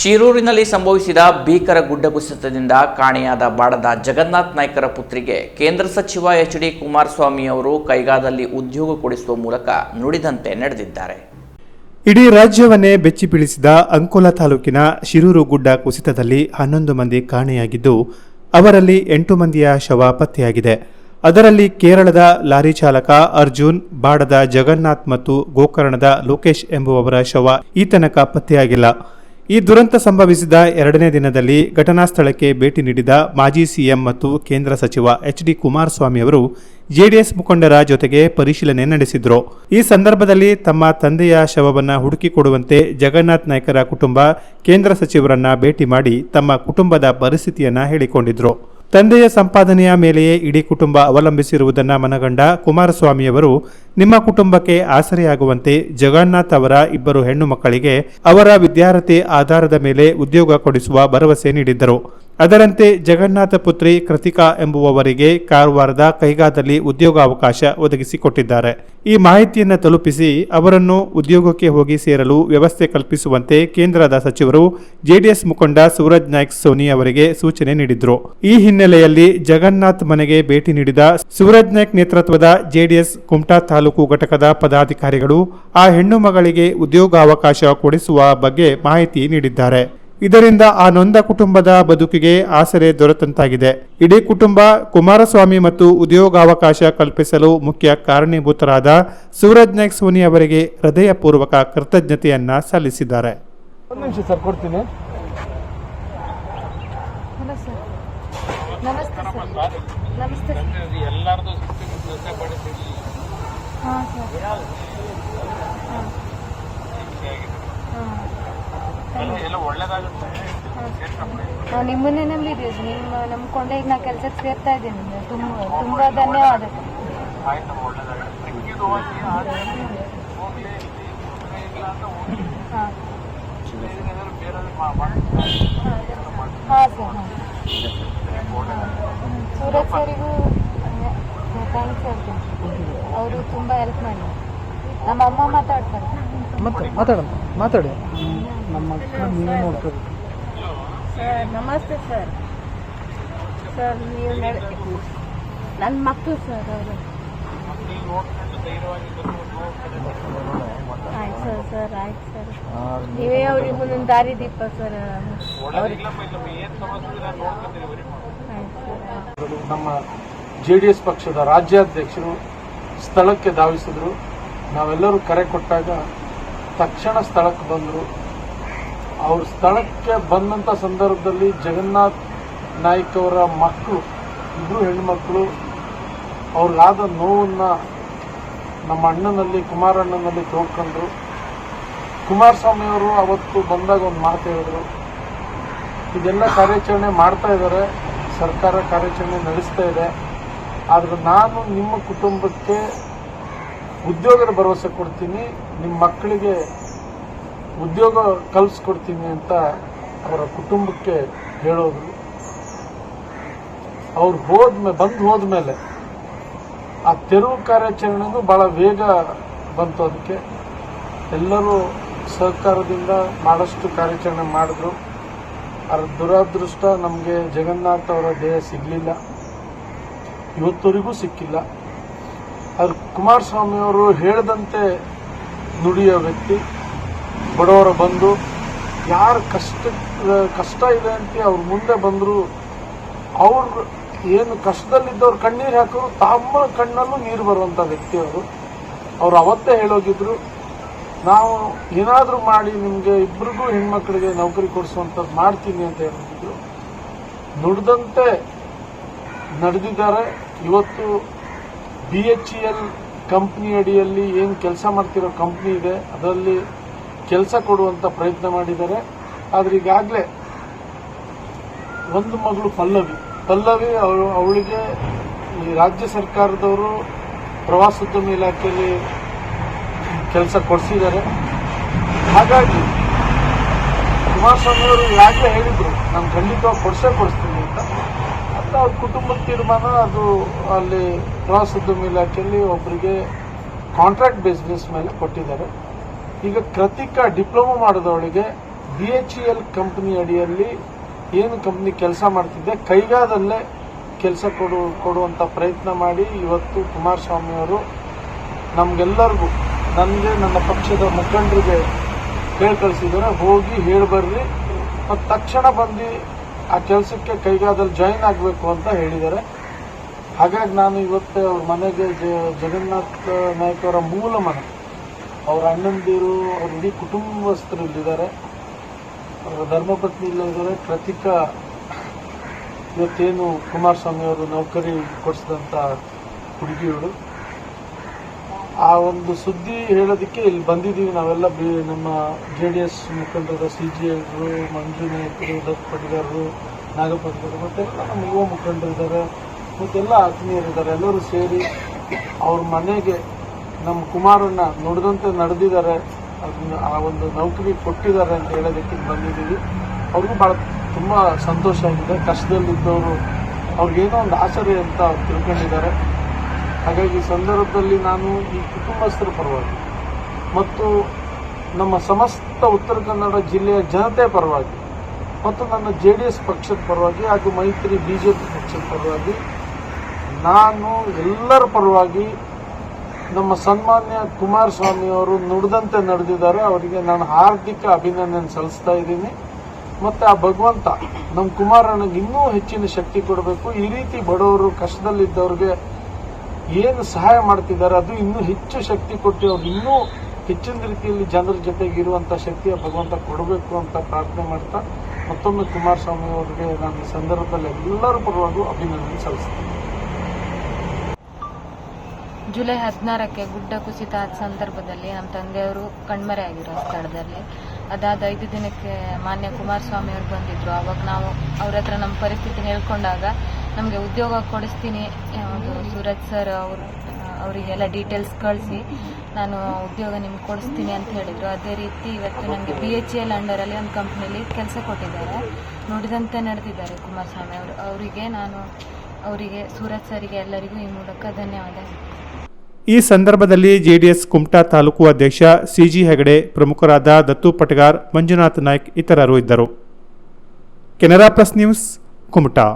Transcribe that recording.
ಶಿರೂರಿನಲ್ಲಿ ಸಂಭವಿಸಿದ ಭೀಕರ ಗುಡ್ಡ ಕುಸಿತದಿಂದ ಕಾಣೆಯಾದ ಬಾಡದ ಜಗನ್ನಾಥ್ ನಾಯ್ಕರ ಪುತ್ರಿಗೆ ಕೇಂದ್ರ ಸಚಿವ ಎಚ್ ಡಿ ಕುಮಾರಸ್ವಾಮಿ ಅವರು ಕೈಗಾದಲ್ಲಿ ಉದ್ಯೋಗ ಕೊಡಿಸುವ ಮೂಲಕ ನುಡಿದಂತೆ ನಡೆದಿದ್ದಾರೆ. ಇಡೀ ರಾಜ್ಯವನ್ನೇ ಬೆಚ್ಚಿ ಬೀಳಿಸಿದ ಅಂಕೋಲಾ ತಾಲೂಕಿನ ಶಿರೂರು ಗುಡ್ಡ ಕುಸಿತದಲ್ಲಿ ಹನ್ನೊಂದು ಮಂದಿ ಕಾಣೆಯಾಗಿದ್ದು, ಅವರಲ್ಲಿ ಎಂಟು ಮಂದಿಯ ಶವ ಪತ್ತೆಯಾಗಿದೆ. ಅದರಲ್ಲಿ ಕೇರಳದ ಲಾರಿ ಚಾಲಕ ಅರ್ಜುನ್, ಬಾಡದ ಜಗನ್ನಾಥ್ ಮತ್ತು ಗೋಕರ್ಣದ ಲೋಕೇಶ್ ಎಂಬುವವರ ಶವ ಈ ತನಕ ಪತ್ತೆಯಾಗಿಲ್ಲ. ಈ ದುರಂತ ಸಂಭವಿಸಿದ ಎರಡನೇ ದಿನದಲ್ಲಿ ಘಟನಾ ಸ್ಥಳಕ್ಕೆ ಭೇಟಿ ನೀಡಿದ ಮಾಜಿ ಸಿಎಂ ಮತ್ತು ಕೇಂದ್ರ ಸಚಿವ ಎಚ್ ಡಿ ಕುಮಾರಸ್ವಾಮಿ ಅವರು ಜೆಡಿಎಸ್ ಮುಖಂಡರ ಜೊತೆಗೆ ಪರಿಶೀಲನೆ ನಡೆಸಿದ್ರು. ಈ ಸಂದರ್ಭದಲ್ಲಿ ತಮ್ಮ ತಂದೆಯ ಶವವನ್ನು ಹುಡುಕಿಕೊಡುವಂತೆ ಜಗನ್ನಾಥ್ ನಾಯ್ಕರ ಕುಟುಂಬ ಕೇಂದ್ರ ಸಚಿವರನ್ನ ಭೇಟಿ ಮಾಡಿ ತಮ್ಮ ಕುಟುಂಬದ ಪರಿಸ್ಥಿತಿಯನ್ನ ಹೇಳಿಕೊಂಡಿದ್ರು. ತಂದೆಯ ಸಂಪಾದನೆಯ ಮೇಲೆಯೇ ಇಡೀ ಕುಟುಂಬ ಅವಲಂಬಿಸಿರುವುದನ್ನು ಮನಗಂಡ ಕುಮಾರಸ್ವಾಮಿಯವರು ನಿಮ್ಮ ಕುಟುಂಬಕ್ಕೆ ಆಸರೆಯಾಗುವಂತೆ ಜಗನ್ನಾಥ್ ಅವರ ಇಬ್ಬರು ಹೆಣ್ಣು ಮಕ್ಕಳಿಗೆ ಅವರ ವಿದ್ಯಾರ್ಥಿ ಆಧಾರದ ಮೇಲೆ ಉದ್ಯೋಗ ಕೊಡಿಸುವ ಭರವಸೆ ನೀಡಿದ್ದರು. ಅದರಂತೆ ಜಗನ್ನಾಥ ಪುತ್ರಿ ಕೃತಿಕಾ ಎಂಬುವವರಿಗೆ ಕಾರವಾರದ ಕೈಗಾದಲ್ಲಿ ಉದ್ಯೋಗಾವಕಾಶ ಒದಗಿಸಿಕೊಟ್ಟಿದ್ದಾರೆ. ಈ ಮಾಹಿತಿಯನ್ನು ತಲುಪಿಸಿ ಅವರನ್ನು ಉದ್ಯೋಗಕ್ಕೆ ಹೋಗಿ ಸೇರಲು ವ್ಯವಸ್ಥೆ ಕಲ್ಪಿಸುವಂತೆ ಕೇಂದ್ರದ ಸಚಿವರು ಜೆಡಿಎಸ್ ಮುಖಂಡ ಸೂರಜ್ ನಾಯ್ಕ್ ಸೋನಿ ಅವರಿಗೆ ಸೂಚನೆ ನೀಡಿದ್ರು. ಈ ಹಿನ್ನೆಲೆಯಲ್ಲಿ ಜಗನ್ನಾಥ್ ಮನೆಗೆ ಭೇಟಿ ನೀಡಿದ ಸೂರಜ್ ನಾಯ್ಕ್ ನೇತೃತ್ವದ ಜೆಡಿಎಸ್ ಕುಮಟಾ ತಾಲೂಕು ಘಟಕದ ಪದಾಧಿಕಾರಿಗಳು ಆ ಹೆಣ್ಣು ಮಗಳಿಗೆ ಉದ್ಯೋಗಾವಕಾಶ ಕೊಡಿಸುವ ಬಗ್ಗೆ ಮಾಹಿತಿ ನೀಡಿದ್ದಾರೆ. ಇದರಿಂದ ಆ ನೊಂದ ಕುಟುಂಬದ ಬದುಕಿಗೆ ಆಸರೆ ದೊರೆತಂತಾಗಿದೆ. ಇಡೀ ಕುಟುಂಬ ಕುಮಾರಸ್ವಾಮಿ ಮತ್ತು ಉದ್ಯೋಗಾವಕಾಶ ಕಲ್ಪಿಸಲು ಮುಖ್ಯ ಕಾರಣೀಭೂತರಾದ ಸೂರಜ್ ನಾಯ್ಕ್ ಸೋನಿ ಅವರಿಗೆ ಹೃದಯಪೂರ್ವಕ ಕೃತಜ್ಞತೆಯನ್ನ ಸಲ್ಲಿಸಿದ್ದಾರೆ. ಒಂದು ನಿಮಿಷ ಸರ್ ಕೊಡ್ತೀನಿ. Hello sir. ನಮಸ್ತೆ ನಾವು ನಿಮ್ಮನ್ನೇ ನಂಬಿದ್ದೀವಿ ನಿಮ್ಮ ನಂಬ್ಕೊಂಡೆ ಈಗ ನಾ ಕೆಲಸಕ್ಕೆ ಸೇರ್ತಾ ಇದ್ದೀನಿ ತುಂಬ ತುಂಬ ಧನ್ಯವಾದ ಹಾಂ. ಸರ್. ಹಾಂ. ಸೂರಜ್ ಸರಿಗೂ ಥ್ಯಾಂಕ್ಸ್ ಹೇಳ್ತೀನಿ ಅವರು ತುಂಬ ಹೆಲ್ಪ್ ಮಾಡಿ ನಮ್ಮ ಅಮ್ಮ ಮಾತಾಡ್ತಾರೆ. ಮತ್ತೆ ಮಾತಾಡೋಣ ಮಾತಾಡಿ. ನಮ್ಮ ಮಕ್ಕಳು ನೀವೇ ನೋಡ್ಕೋಬೇಕು ಸರ್ ನಮಸ್ತೆ ಸರ್. ಸರ್ ನೀವು ನನ್ನ ಮಕ್ಕಳು ಸರ್ ಅವರು. ಆಯ್ತು ಸರ್ ಸರ್ ಆಯ್ತು ಸರ್. ನೀವೇ ಅವ್ರಿಗೆ ಮುಂದೊಂದು ದಾರಿ ದೀಪ ಸರ್. ನಮ್ಮ ಜೆ ಡಿ ಎಸ್ ಪಕ್ಷದ ರಾಜ್ಯಾಧ್ಯಕ್ಷರು ಸ್ಥಳಕ್ಕೆ ಧಾವಿಸಿದ್ರು. ನಾವೆಲ್ಲರೂ ಕರೆ ಕೊಟ್ಟಾಗ ತಕ್ಷಣ ಸ್ಥಳಕ್ಕೆ ಬಂದರು. ಅವ್ರ ಸ್ಥಳಕ್ಕೆ ಬಂದಂಥ ಸಂದರ್ಭದಲ್ಲಿ ಜಗನ್ನಾಥ್ ನಾಯ್ಕ್ ಅವರ ಮಕ್ಕಳು ಇಬ್ಬರು ಹೆಣ್ಮಕ್ಳು, ಅವ್ರಿಗಾದ ನೋವನ್ನು ನಮ್ಮ ಅಣ್ಣನಲ್ಲಿ ಕುಮಾರಣ್ಣನಲ್ಲಿ ತೋಡ್ಕೊಂಡ್ರು ಕುಮಾರಸ್ವಾಮಿಯವರು ಅವತ್ತು ಬಂದಾಗ ಒಂದು ಮಾತು ಹೇಳಿದ್ರು. ಇದೆಲ್ಲ ಕಾರ್ಯಾಚರಣೆ ಮಾಡ್ತಾ ಇದ್ದಾರೆ. ಸರ್ಕಾರ ಕಾರ್ಯಾಚರಣೆ ನಡೆಸ್ತಾ ಇದೆ. ಆದರೆ ನಾನು ನಿಮ್ಮ ಕುಟುಂಬಕ್ಕೆ ಉದ್ಯೋಗದ ಭರವಸೆ ಕೊಡ್ತೀನಿ. ನಿಮ್ಮ ಮಕ್ಕಳಿಗೆ ಉದ್ಯೋಗ ಕಲ್ಸ್ಕೊಡ್ತೀನಿ ಅಂತ ಅವರ ಕುಟುಂಬಕ್ಕೆ ಹೇಳೋದ್ರು. ಅವ್ರು ಹೋದ್ಮೇಲೆ ಬಂದು ಹೋದ್ಮೇಲೆ ಆ ತೆರವು ಕಾರ್ಯಾಚರಣೆನೂ ಭಾಳ ವೇಗ ಬಂತು ಅದಕ್ಕೆ. ಎಲ್ಲರೂ ಸಹಕಾರದಿಂದ ಭಾಳಷ್ಟು ಕಾರ್ಯಾಚರಣೆ ಮಾಡಿದ್ರು. ಅದರ ದುರಾದೃಷ್ಟ ನಮಗೆ ಜಗನ್ನಾಥ್ ಅವರ ದೇಹ ಸಿಗಲಿಲ್ಲ. ಇವತ್ತವರೆಗೂ ಸಿಕ್ಕಿಲ್ಲ. ಆದ್ರೆ ಕುಮಾರಸ್ವಾಮಿಯವರು ಹೇಳಿದಂತೆ ನುಡಿಯೋ ವ್ಯಕ್ತಿ. ಬಡವರ ಬಂದು ಯಾರು ಕಷ್ಟ ಕಷ್ಟ ಇದೆ ಅಂತ ಅವ್ರ ಮುಂದೆ ಬಂದರು, ಅವ್ರು ಏನು ಕಷ್ಟದಲ್ಲಿದ್ದವ್ರು ಕಣ್ಣೀರು ಹಾಕೋರು ತಮ್ಮ ಕಣ್ಣಲ್ಲೂ ನೀರು ಬರುವಂಥ ವ್ಯಕ್ತಿ ಅವರು. ಅವತ್ತೇ ಹೇಳೋಗಿದ್ರು ನಾವು ಏನಾದರೂ ಮಾಡಿ ನಿಮಗೆ ಇಬ್ಬರಿಗೂ ಹೆಣ್ಮಕ್ಳಿಗೆ ನೌಕರಿ ಕೊಡಿಸುವಂಥದ್ದು ಮಾಡ್ತೀನಿ ಅಂತ ಹೇಳಿದ್ರು ನುಡಿದಂತೆ ನಡೆದಿದ್ದಾರೆ. ಇವತ್ತು ಬಿ ಎಚ್ ಎಲ್ ಕಂಪ್ನಿ ಅಡಿಯಲ್ಲಿ ಏನು ಕೆಲಸ ಮಾಡ್ತಿರೋ ಕಂಪ್ನಿ ಇದೆ. ಅದರಲ್ಲಿ ಕೆಲಸ ಕೊಡುವಂಥ ಪ್ರಯತ್ನ ಮಾಡಿದ್ದಾರೆ. ಆದರೆ ಈಗಾಗಲೇ ಒಂದು ಮಗಳು ಪಲ್ಲವಿ. ಪಲ್ಲವಿ ಅವಳು, ಅವಳಿಗೆ ಈ ರಾಜ್ಯ ಸರ್ಕಾರದವರು ಪ್ರವಾಸೋದ್ಯಮ ಇಲಾಖೆಯಲ್ಲಿ ಕೆಲಸ ಕೊಡಿಸಿದ್ದಾರೆ. ಹಾಗಾಗಿ ಕುಮಾರಸ್ವಾಮಿ ಅವರು ಈಗಾಗಲೇ ಹೇಳಿದ್ರು, ನಾನು ಖಂಡಿತವಾಗಿ ಕೊಡಿಸೇ ಕೊಡಿಸ್ತೀನಿ ಅಂತ. ಅಂತ ಅವ್ರ ಕುಟುಂಬದ ತೀರ್ಮಾನ, ಅದು ಅಲ್ಲಿ ಪ್ರವಾಸೋದ್ಯಮ ಇಲಾಖೆಯಲ್ಲಿ ಒಬ್ಬರಿಗೆ ಕಾಂಟ್ರಾಕ್ಟ್ ಬೇಸ್ ಮೇಲೆ ಕೊಟ್ಟಿದ್ದಾರೆ. ಈಗ Krithika diploma ಮಾಡಿದವಳಿಗೆ B H E L company ಅಡಿಯಲ್ಲಿ ಏನು ಕಂಪ್ನಿ ಕೆಲಸ ಮಾಡ್ತಿದ್ದೆ, ಕೈಗಾದಲ್ಲೇ ಕೆಲಸ ಕೊಡು ಕೊಡುವಂಥ ಪ್ರಯತ್ನ ಮಾಡಿ ಇವತ್ತು ಕುಮಾರಸ್ವಾಮಿ ಅವರು ನಮಗೆಲ್ಲರಿಗೂ, ನನಗೆ, ನನ್ನ ಪಕ್ಷದ ಮುಖಂಡರಿಗೆ ಹೇಳಿ ಕಳಿಸಿದ್ದಾರೆ, ಹೋಗಿ ಹೇಳಿ ಬರ್ರಿ. ಮತ್ತು ತಕ್ಷಣ ಬಂದು ಆ ಕೆಲಸಕ್ಕೆ ಕೈಗಾದಲ್ಲಿ ಜಾಯಿನ್ ಆಗಬೇಕು ಅಂತ ಹೇಳಿದ್ದಾರೆ. ಹಾಗಾಗಿ ನಾನು ಇವತ್ತು ಅವ್ರ ಮನೆಗೆ ಜಗನ್ನಾಥ್ ನಾಯಕ್ ಅವರ ಮೂಲ ಮನೆ. ಅವ್ರ ಅಣ್ಣಂದಿರು, ಅವ್ರ ಇಡೀ ಕುಟುಂಬಸ್ಥರು ಇಲ್ಲಿದ್ದಾರೆ. ಅವರ ಧರ್ಮಪತ್ನಿ ಇಲ್ಲ ಇದ್ದಾರೆ. ಪ್ರತೀಕಾ ಇವತ್ತೇನು ಕುಮಾರಸ್ವಾಮಿ ಅವರು ನೌಕರಿ ಕೊಡಿಸಿದಂಥ ಹುಡುಗಿಯಳು ಆ ಒಂದು ಸುದ್ದಿ ಹೇಳೋದಕ್ಕೆ ಇಲ್ಲಿ ಬಂದಿದ್ದೀವಿ. ನಾವೆಲ್ಲ ನಮ್ಮ ಜೆ ಡಿ ಎಸ್ ಮುಖಂಡರ, ಸಿ ಜಿ ಎಲ್ರು ಮಂಜು ನಾಯಕರು, ದತ್ ಪಡಿಗಾರರು ನಾಗಪಟ್ಗಾರರು ಮತ್ತೆಲ್ಲ ನಮ್ಮ ಯುವ ಮುಖಂಡರಿದ್ದಾರೆ. ಮತ್ತೆಲ್ಲ ಆತ್ಮೀಯರಿದ್ದಾರೆ. ಎಲ್ಲರೂ ಸೇರಿ ಅವ್ರ ಮನೆಗೆ ನಮ್ಮ ಕುಮಾರನ್ನ ನುಡಿದಂತೆ ನಡೆದಿದ್ದಾರೆ. ಅದನ್ನ ಆ ಒಂದು ನೌಕರಿ ಕೊಟ್ಟಿದ್ದಾರೆ ಅಂತ ಹೇಳೋದಕ್ಕೆ ಬಂದಿದ್ದೀವಿ. ಅವ್ರಿಗೂ ಭಾಳ ತುಂಬ ಸಂತೋಷ ಆಗಿದೆ. ಕಷ್ಟದಲ್ಲಿದ್ದವರು ಅವ್ರಿಗೇನೋ ಒಂದು ಆಸರೆ ಅಂತ ತಿಳ್ಕೊಂಡಿದ್ದಾರೆ. ಹಾಗಾಗಿ ಈ ಸಂದರ್ಭದಲ್ಲಿ ನಾನು ಈ ಕುಟುಂಬಸ್ಥರ ಪರವಾಗಿ ಮತ್ತು ನಮ್ಮ ಸಮಸ್ತ ಉತ್ತರ ಕನ್ನಡ ಜಿಲ್ಲೆಯ ಜನತೆ ಪರವಾಗಿ ಮತ್ತು ನನ್ನ ಜೆ ಡಿ ಎಸ್ ಪಕ್ಷದ ಪರವಾಗಿ ಹಾಗೂ ಮೈತ್ರಿ ಬಿ ಜೆ ಪಿ ಪಕ್ಷದ ಪರವಾಗಿ ನಾನು ಎಲ್ಲರ ಪರವಾಗಿ ನಮ್ಮ ಸನ್ಮಾನ್ಯ ಕುಮಾರಸ್ವಾಮಿ ಅವರು ನುಡಿದಂತೆ ನಡೆದಿದ್ದಾರೆ. ಅವರಿಗೆ ನಾನು ಹಾರ್ದಿಕ ಅಭಿನಂದನೆ ಸಲ್ಲಿಸ್ತಾ ಇದ್ದೀನಿ. ಮತ್ತು ಆ ಭಗವಂತ ನಮ್ಮ ಕುಮಾರನಿಗೆ ಇನ್ನೂ ಹೆಚ್ಚಿನ ಶಕ್ತಿ ಕೊಡಬೇಕು. ಈ ರೀತಿ ಬಡವರು ಕಷ್ಟದಲ್ಲಿದ್ದವ್ರಿಗೆ ಏನು ಸಹಾಯ ಮಾಡ್ತಿದ್ದಾರೆ, ಅದು ಇನ್ನೂ ಹೆಚ್ಚು ಶಕ್ತಿ ಕೊಟ್ಟು ಅವ್ರು ಇನ್ನೂ ಹೆಚ್ಚಿನ ರೀತಿಯಲ್ಲಿ ಜನರ ಜೊತೆಗೆ ಇರುವಂಥ ಶಕ್ತಿಯ ಭಗವಂತ ಕೊಡಬೇಕು ಅಂತ ಪ್ರಾರ್ಥನೆ ಮಾಡ್ತಾ ಮತ್ತೊಮ್ಮೆ ಕುಮಾರಸ್ವಾಮಿ ಅವರಿಗೆ ನಾನು ಸಂದರ್ಭದಲ್ಲಿ ಎಲ್ಲರೂ ಪರವಾಗಿ ಅಭಿನಂದನೆ ಸಲ್ಲಿಸ್ತೀನಿ. ಜುಲೈ ಹದಿನಾರಕ್ಕೆ ಗುಡ್ಡ ಕುಸಿತ ಆದ ಸಂದರ್ಭದಲ್ಲಿ ನಮ್ಮ ತಂದೆಯವರು ಕಣ್ಮರೆಯಾಗಿರೋ ಸ್ಥಳದಲ್ಲಿ. ಅದಾದ ಐದು ದಿನಕ್ಕೆ ಮಾನ್ಯ ಕುಮಾರಸ್ವಾಮಿ ಅವರು ಬಂದಿದ್ರು. ಅವಾಗ ನಾವು ಅವ್ರ ಹತ್ರ ನಮ್ಮ ಪರಿಸ್ಥಿತಿ ಹೇಳ್ಕೊಂಡಾಗ ನಮಗೆ ಉದ್ಯೋಗ ಕೊಡಿಸ್ತೀನಿ ಒಂದು ಸೂರಜ್ ಸರ್ ಅವರು ಅವರಿಗೆಲ್ಲ ಡೀಟೇಲ್ಸ್ ಕಳಿಸಿ ನಾನು ಉದ್ಯೋಗ ನಿಮ್ಗೆ ಕೊಡಿಸ್ತೀನಿ ಅಂತ ಹೇಳಿದರು. ಅದೇ ರೀತಿ ಇವತ್ತು ನನಗೆ ಬಿ ಎಚ್ ಎಲ್ ಅಂಡರಲ್ಲಿ ಒಂದು ಕಂಪ್ನಿಯಲ್ಲಿ ಕೆಲಸ ಕೊಟ್ಟಿದ್ದಾರೆ. ನುಡಿದಂತೆ ನಡೆದಿದ್ದಾರೆ ಕುಮಾರಸ್ವಾಮಿ ಅವರು. ಅವರಿಗೆ ನಾನು, ಅವರಿಗೆ ಸೂರಜ್ ಸರಿಗೆ ಎಲ್ಲರಿಗೂ ಈ ಮೂಲಕ ಧನ್ಯವಾದ. ಈ ಸಂದರ್ಭದಲ್ಲಿ ಜೆಡಿಎಸ್ ಕುಮಟಾ ತಾಲೂಕು ಅಧ್ಯಕ್ಷ ಸಿಜಿ ಹೆಗಡೆ ಪ್ರಮುಖರಾದ ದತ್ತು ಪಟಗಾರ್ ಮಂಜುನಾಥ್ ನಾಯ್ಕ್ ಇತರರು ಇದ್ದರು. Canara plus news Kumta.